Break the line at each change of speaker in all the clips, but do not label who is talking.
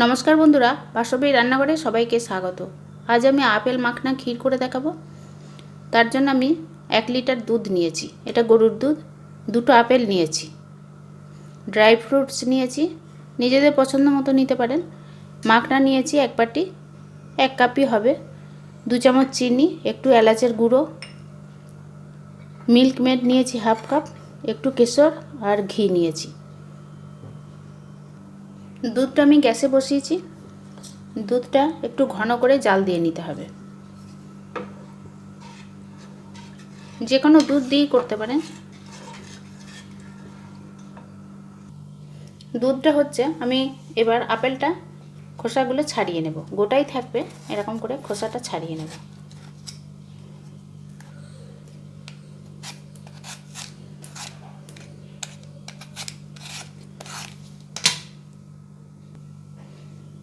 নমস্কার বন্ধুরা বাসবী রান্নাঘরে সবাইকে স্বাগত। আজ আমি আপেল মাখনা ক্ষীর করে দেখাবো। তার জন্য আমি এক লিটার দুধ নিয়েছি, এটা গরুর দুধ। দুটো আপেল নিয়েছি, ড্রাই ফ্রুটস নিয়েছি। নিজেদের পছন্দ মতো নিতে পারেন। মাখনা নিয়েছি এক বাটি, এক কাপই হবে। দু চামচ চিনি, একটু এলাচের গুঁড়ো। মিল্ক মেড নিয়েছি হাফ কাপ, একটু কেশর আর ঘি নিয়েছি। দুধটা আমি গ্যাসে বসিয়েছি। দুধটা একটু ঘন করে জাল দিয়ে নিতে হবে। যে কোনো দুধ দিয়েই করতে পারেন। দুধটা হচ্ছে, আমি এবার আপেলটা খোসাগুলো ছাড়িয়ে নেব। গোটাই থাকবে, এরকম করে খোসাটা ছাড়িয়ে নেব।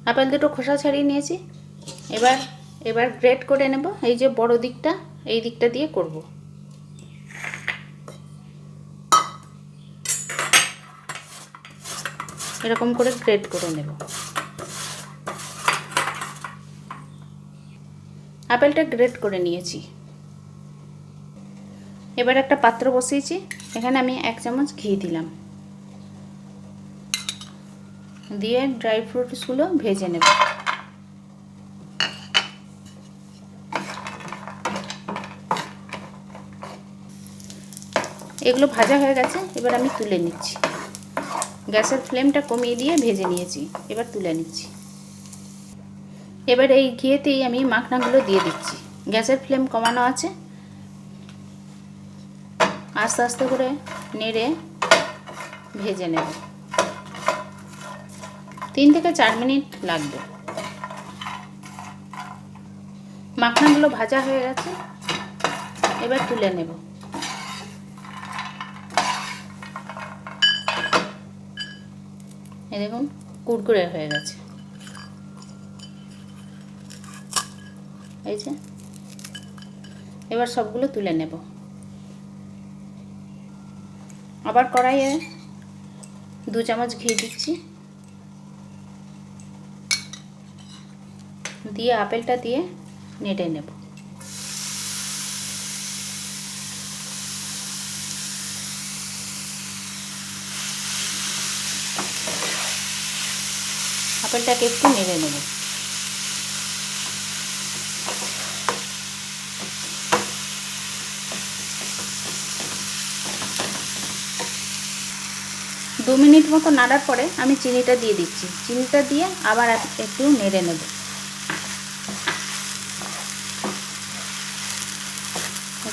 আপেল দুটো খোসা ছাড়িয়ে নিয়েছি। এবার এবার গ্রেট করে নেব। এই যে বড় দিকটা, এই দিকটা দিয়ে করব। এরকম করে গ্রেট করে নেব। আপেলটা গ্রেট করে নিয়েছি। এবার একটা পাত্র বসিয়েছি। এখানে আমি এক চামচ ঘি দিলাম। দিয়ে ড্রাই ফ্রুটসগুলো ভেজে নেব। এগুলো ভাজা হয়ে গেছে, এবার আমি তুলে নিচ্ছি। গ্যাসের ফ্লেমটা কমিয়ে দিয়ে ভেজে নিয়েছি, এবার তুলে নিচ্ছি। এবার এই ঘিয়েতেই আমি মাখনাগুলো দিয়ে দিচ্ছি। গ্যাসের ফ্লেম কমানো আছে। আস্তে আস্তে করে নেড়ে ভেজে নেব। তিন থেকে চার মিনিট লাগবে। মাখনাগুলো ভাজা হয়ে গেছে, এবার তুলে নেব। এ দেখুন, কুড়কুড়ে হয়ে গেছে। এই যে, এবার সবগুলো তুলে নেব। আবার কড়াইয়ে দু চামচ ঘি দিচ্ছি। দিয়ে আপেলটা দিয়ে নেড়ে নেব। আপেলটাকে একটু নেড়ে নেব। দু মিনিট মতো নাড়ার পরে আমি চিনিটা দিয়ে দিচ্ছি। চিনিটা দিয়ে আবার একটু নেড়ে নেব।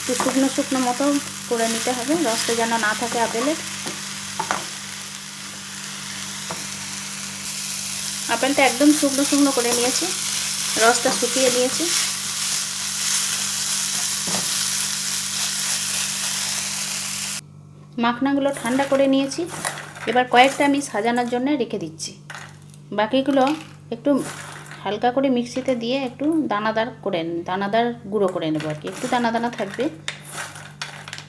একটু শুকনো শুকনো মতো করে নিতে হবে। রসটা যেন না থাকে আপেলের আপেলটা একদম শুকনো শুকনো করে নিয়েছি। রসটা শুকিয়ে নিয়েছি। মাখনাগুলো ঠান্ডা করে নিয়েছি। এবার কয়েকটা আমি সাজানোর জন্য রেখে দিচ্ছি। বাকিগুলো একটু হালকা করে মিক্সিতে দিয়ে একটু দানাদার করে দানাদার গুঁড়ো করে নেব আর কি। একটু দানা দানা থাকবে,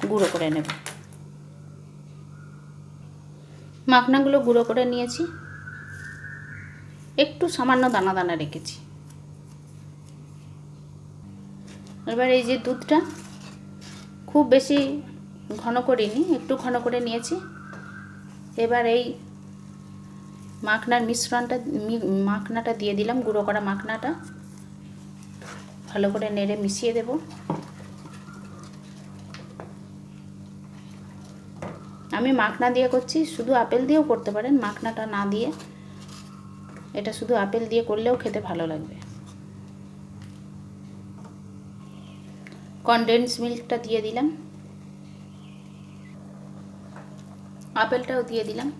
গুঁড়ো করে নেব। মাখনাগুলো গুঁড়ো করে নিয়েছি। একটু সামান্য দানা দানা রেখেছি। এবার এই যে দুধটা খুব বেশি ঘন করিনি, একটু ঘন করে নিয়েছি। এবার এই মাখনার মিশ্রণটা মাখনাটা দিয়ে দিলাম, গুঁড়ো করা মাখনাটা। ভালো করে নেড়ে মিশিয়ে দেব। আমি মাখনা দিয়ে করছি, শুধু আপেল দিয়েও করতে পারেন, মাখনাটা না দিয়ে। এটা শুধু আপেল দিয়ে করলেও খেতে ভালো লাগবে। কনডেন্স মিল্কটা দিয়ে দিলাম। আপেলটাও দিয়ে দিলাম।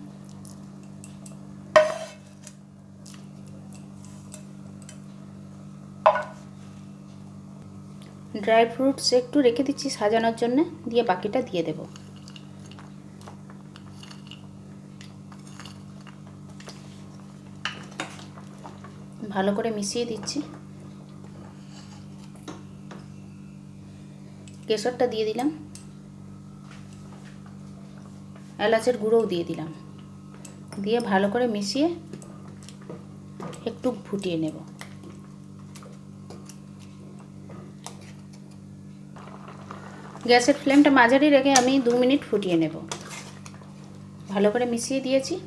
ড্রাই ফ্রুটস একটু রেখে দিচ্ছি সাজানোর জন্য, দিয়ে বাকিটা দিয়ে দেব। ভালো করে মিশিয়ে দিচ্ছি। কেশরটা দিয়ে দিলাম। এলাচের গুঁড়োও দিয়ে দিলাম। দিয়ে ভালো করে মিশিয়ে একটু ফুটিয়ে নেব। গ্যাসের ফ্লেমটা মাঝারি রেখে আমি দু মিনিট ফুটিয়ে নেব। ভালো করে মিশিয়ে দিয়েছি।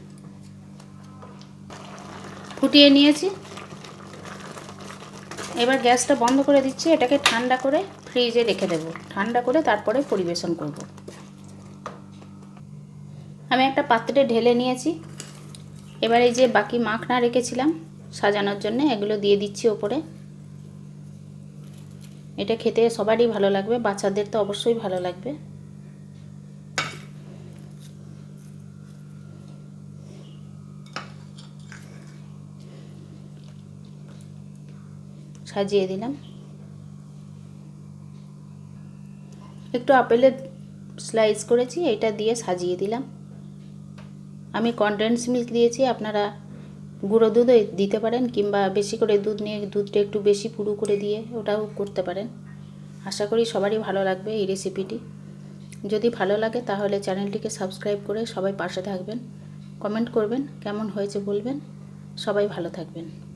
ফুটিয়ে নিয়েছি। এবার গ্যাসটা বন্ধ করে দিচ্ছি, এটাকে ঠান্ডা করে ফ্রিজে রেখে দেব। ঠান্ডা করে তারপরে পরিবেশন করব। আমি একটা পাত্রে ঢেলে নিয়েছি। এবার এই যে বাকি মাখনা রেখেছিলাম সাজানোর জন্য, এগুলো দিয়ে দিচ্ছি ওপরে। এটা খেতে সবারই ভালো লাগবে, বাচ্চাদের তো অবশ্যই ভালো লাগবে। সাজিয়ে দিলাম। একটু আপেলের স্লাইস করেছি, এটা দিয়ে সাজিয়ে দিলাম। আমি কনডেন্স মিল্ক দিয়েছি, আপনারা গুঁড়ো দুধও দিতে পারেন কিংবা বেশি করে দুধ নিয়ে দুধটা একটু বেশি পুরু করে দিয়ে ওটাও করতে পারেন। আশা করি সবারই ভালো লাগবে এই রেসিপিটি যদি ভালো লাগে তাহলে চ্যানেলটিকে সাবস্ক্রাইব করে সবাই পাশে থাকবেন। কমেন্ট করবেন, কেমন হয়েছে বলবেন। সবাই ভালো থাকবেন।